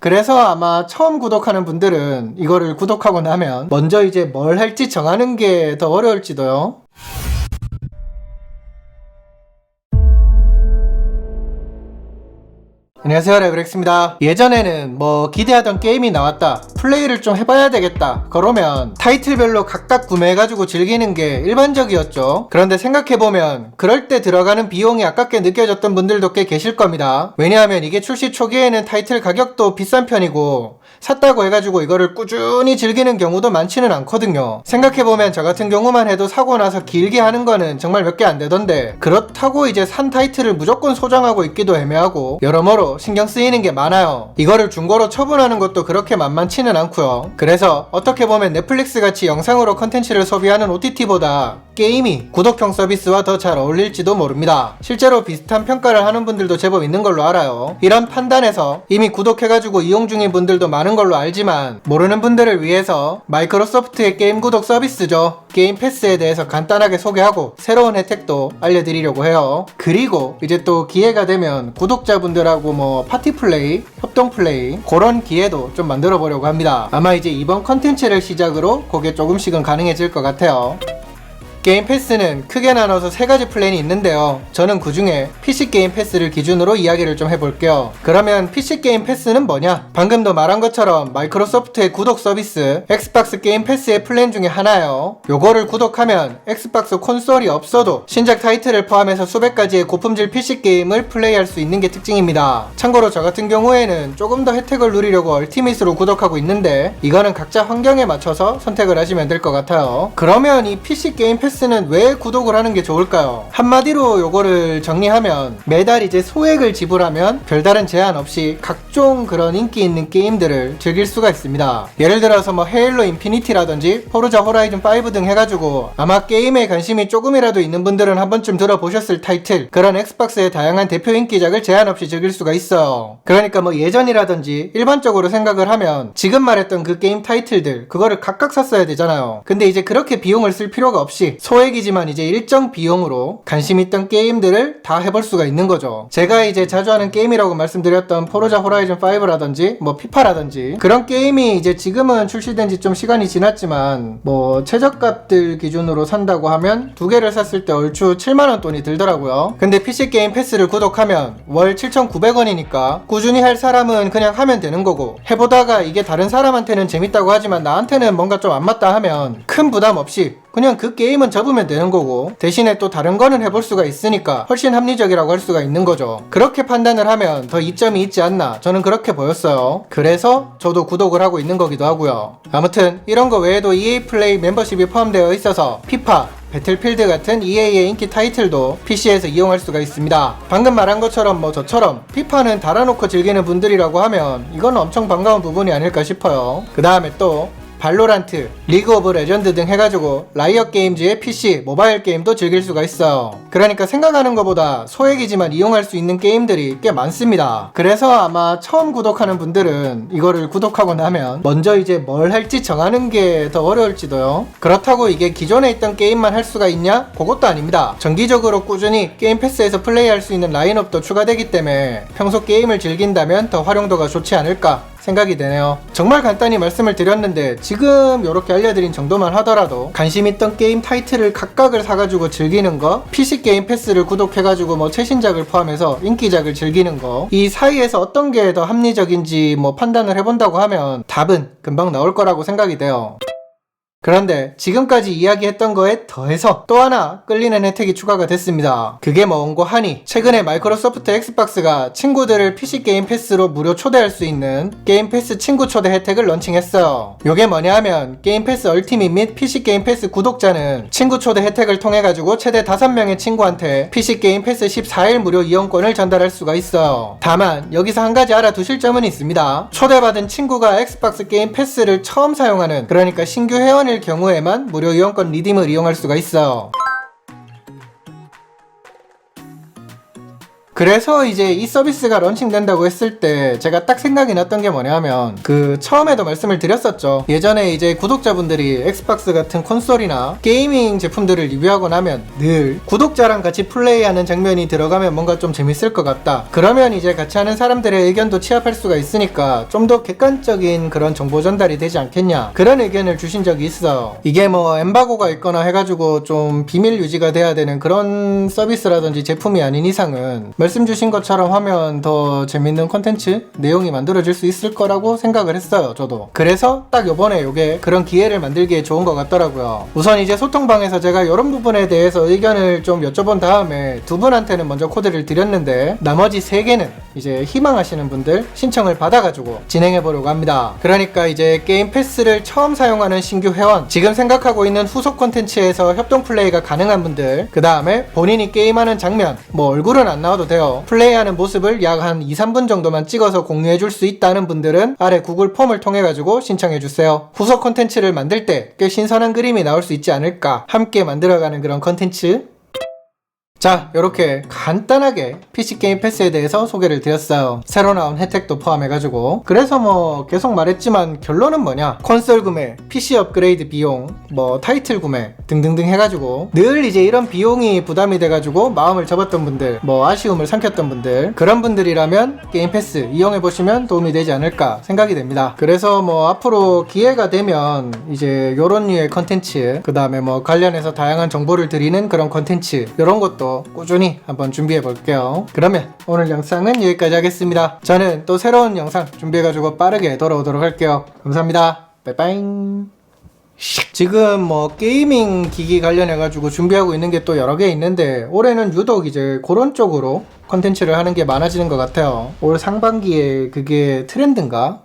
그래서 아마 처음 구독하는 분들은 이거를 구독하고 나면 먼저 이제 뭘 할지 정하는 게 더 어려울지도요. 안녕하세요 레브렉스입니다. 예전에는 뭐 기대하던 게임이 나왔다 플레이를 좀 해봐야 되겠다 그러면 타이틀별로 각각 구매해가지고 즐기는 게 일반적이었죠. 그런데 생각해보면 그럴 때 들어가는 비용이 아깝게 느껴졌던 분들도 꽤 계실 겁니다. 왜냐하면 이게 출시 초기에는 타이틀 가격도 비싼 편이고 샀다고 해가지고 이거를 꾸준히 즐기는 경우도 많지는 않거든요. 생각해보면 저 같은 경우만 해도 사고 나서 길게 하는 거는 정말 몇 개 안 되던데 그렇다고 이제 산 타이틀을 무조건 소장하고 있기도 애매하고 여러모로 신경 쓰이는 게 많아요. 이거를 중고로 처분하는 것도 그렇게 만만치는 않고요. 그래서 어떻게 보면 넷플릭스 같이 영상으로 컨텐츠를 소비하는 OTT보다 게임이 구독형 서비스와 더 잘 어울릴지도 모릅니다. 실제로 비슷한 평가를 하는 분들도 제법 있는 걸로 알아요. 이런 판단에서 이미 구독해가지고 이용 중인 분들도 많은 걸로 알지만 모르는 분들을 위해서 마이크로소프트의 게임 구독 서비스죠. 게임 패스에 대해서 간단하게 소개하고 새로운 혜택도 알려드리려고 해요. 그리고 이제 또 기회가 되면 구독자분들하고 뭐 파티 플레이, 협동 플레이 그런 기회도 좀 만들어 보려고 합니다. 아마 이제 이번 컨텐츠를 시작으로 그게 조금씩은 가능해질 것 같아요. 게임 패스는 크게 나눠서 세 가지 플랜이 있는데요. 저는 그 중에 PC 게임 패스를 기준으로 이야기를 좀 해볼게요. 그러면 PC 게임 패스는 뭐냐? 방금도 말한 것처럼 마이크로소프트의 구독 서비스 엑스박스 게임 패스의 플랜 중에 하나예요. 요거를 구독하면 엑스박스 콘솔이 없어도 신작 타이틀을 포함해서 수백 가지의 고품질 PC 게임을 플레이할 수 있는 게 특징입니다. 참고로 저 같은 경우에는 조금 더 혜택을 누리려고 얼티밋으로 구독하고 있는데 이거는 각자 환경에 맞춰서 선택을 하시면 될 것 같아요. 그러면 이 PC 게임 패 스는 왜 구독을 하는 게 좋을까요? 한마디로 요거를 정리하면 매달 이제 소액을 지불하면 별다른 제한 없이 각종 그런 인기 있는 게임들을 즐길 수가 있습니다. 예를 들어서 뭐 헤일로 인피니티라든지 포르자 호라이즌 5 등 해가지고 아마 게임에 관심이 조금이라도 있는 분들은 한 번쯤 들어보셨을 타이틀 그런 엑스박스의 다양한 대표 인기작을 제한 없이 즐길 수가 있어요. 그러니까 뭐 예전이라든지 일반적으로 생각을 하면 지금 말했던 그 게임 타이틀들 그거를 각각 샀어야 되잖아요. 근데 이제 그렇게 비용을 쓸 필요가 없이 소액이지만 이제 일정 비용으로 관심 있던 게임들을 다 해볼 수가 있는 거죠. 제가 이제 자주 하는 게임이라고 말씀드렸던 포르자 호라이즌 5라든지 뭐 피파라든지 그런 게임이 이제 지금은 출시된 지 좀 시간이 지났지만 뭐 최저값들 기준으로 산다고 하면 두 개를 샀을 때 얼추 7만 원 돈이 들더라고요. 근데 PC 게임 패스를 구독하면 월 7,900원이니까 꾸준히 할 사람은 그냥 하면 되는 거고 해보다가 이게 다른 사람한테는 재밌다고 하지만 나한테는 뭔가 좀 안 맞다 하면 큰 부담 없이 그냥 그 게임은 접으면 되는 거고 대신에 또 다른 거는 해볼 수가 있으니까 훨씬 합리적이라고 할 수가 있는 거죠. 그렇게 판단을 하면 더 이점이 있지 않나 저는 그렇게 보였어요. 그래서 저도 구독을 하고 있는 거기도 하고요. 아무튼 이런 거 외에도 EA 플레이 멤버십이 포함되어 있어서 피파 배틀필드 같은 EA의 인기 타이틀도 PC에서 이용할 수가 있습니다. 방금 말한 것처럼 뭐 저처럼 피파는 달아놓고 즐기는 분들이라고 하면 이건 엄청 반가운 부분이 아닐까 싶어요. 그 다음에 또 발로란트, 리그 오브 레전드 등 해가지고 라이엇 게임즈의 PC, 모바일 게임도 즐길 수가 있어요. 그러니까 생각하는 것보다 소액이지만 이용할 수 있는 게임들이 꽤 많습니다. 그래서 아마 처음 구독하는 분들은 이거를 구독하고 나면 먼저 이제 뭘 할지 정하는 게 더 어려울지도요. 그렇다고 이게 기존에 있던 게임만 할 수가 있냐? 그것도 아닙니다. 정기적으로 꾸준히 게임 패스에서 플레이할 수 있는 라인업도 추가되기 때문에 평소 게임을 즐긴다면 더 활용도가 좋지 않을까 생각이 되네요. 정말 간단히 말씀을 드렸는데 지금 이렇게 알려드린 정도만 하더라도 관심 있던 게임 타이틀을 각각을 사가지고 즐기는 거, PC 게임 패스를 구독해가지고 뭐 최신작을 포함해서 인기작을 즐기는 거, 이 사이에서 어떤 게 더 합리적인지 뭐 판단을 해본다고 하면 답은 금방 나올 거라고 생각이 돼요. 그런데 지금까지 이야기했던 거에 더해서 또 하나 끌리는 혜택이 추가가 됐습니다. 그게 뭔고 하니 최근에 마이크로소프트 엑스박스가 친구들을 PC 게임 패스로 무료 초대할 수 있는 게임 패스 친구 초대 혜택을 런칭했어요. 요게 뭐냐 하면 게임 패스 얼티밋 및 PC 게임 패스 구독자는 친구 초대 혜택을 통해 가지고 최대 5명의 친구한테 PC 게임 패스 14일 무료 이용권을 전달할 수가 있어요. 다만 여기서 한 가지 알아두실 점은 있습니다. 초대받은 친구가 엑스박스 게임 패스를 처음 사용하는 그러니까 신규 회원 일 경우에만 무료 이용권 리딤을 이용할 수가 있어 그래서 이제 이 서비스가 런칭된다고 했을 때 제가 딱 생각이 났던 게 뭐냐면 그 처음에도 말씀을 드렸었죠. 예전에 이제 구독자분들이 엑스박스 같은 콘솔이나 게이밍 제품들을 리뷰하고 나면 늘 구독자랑 같이 플레이하는 장면이 들어가면 뭔가 좀 재밌을 것 같다. 그러면 이제 같이 하는 사람들의 의견도 취합할 수가 있으니까 좀 더 객관적인 그런 정보 전달이 되지 않겠냐. 그런 의견을 주신 적이 있어요. 이게 뭐 엠바고가 있거나 해가지고 좀 비밀 유지가 돼야 되는 그런 서비스라든지 제품이 아닌 이상은 말씀 주신 것처럼 하면 더 재밌는 컨텐츠 내용이 만들어질 수 있을 거라고 생각을 했어요 저도. 그래서 딱 요번에 요게 그런 기회를 만들기에 좋은 것 같더라고요. 우선 이제 소통방에서 제가 이런 부분에 대해서 의견을 좀 여쭤본 다음에 두 분한테는 먼저 코드를 드렸는데 나머지 세 개는 이제 희망하시는 분들 신청을 받아가지고 진행해 보려고 합니다. 그러니까 이제 게임 패스를 처음 사용하는 신규 회원 지금 생각하고 있는 후속 콘텐츠에서 협동 플레이가 가능한 분들 그 다음에 본인이 게임하는 장면 뭐 얼굴은 안 나와도 돼요 플레이하는 모습을 약 한 2, 3분 정도만 찍어서 공유해 줄 수 있다는 분들은 아래 구글 폼을 통해 가지고 신청해 주세요. 후속 콘텐츠를 만들 때 꽤 신선한 그림이 나올 수 있지 않을까. 함께 만들어가는 그런 콘텐츠 자, 이렇게 간단하게 PC 게임 패스에 대해서 소개를 드렸어요. 새로 나온 혜택도 포함해가지고. 그래서 뭐 계속 말했지만 결론은 뭐냐? 콘솔 구매, PC 업그레이드 비용, 뭐 타이틀 구매 등등등 해가지고 늘 이제 이런 비용이 부담이 돼가지고 마음을 접었던 분들, 뭐 아쉬움을 삼켰던 분들 그런 분들이라면 게임 패스 이용해 보시면 도움이 되지 않을까 생각이 됩니다. 그래서 뭐 앞으로 기회가 되면 이제 요런 류의 컨텐츠, 그 다음에 뭐 관련해서 다양한 정보를 드리는 그런 컨텐츠 이런 것도 꾸준히 한번 준비해 볼게요. 그러면 오늘 영상은 여기까지 하겠습니다. 저는 또 새로운 영상 준비해가지고 빠르게 돌아오도록 할게요. 감사합니다. 빠이빠이. 지금 뭐 게이밍 기기 관련해 가지고 준비하고 있는 게 또 여러 개 있는데 올해는 유독 이제 그런 쪽으로 컨텐츠를 하는 게 많아지는 것 같아요. 올 상반기에 그게 트렌드인가?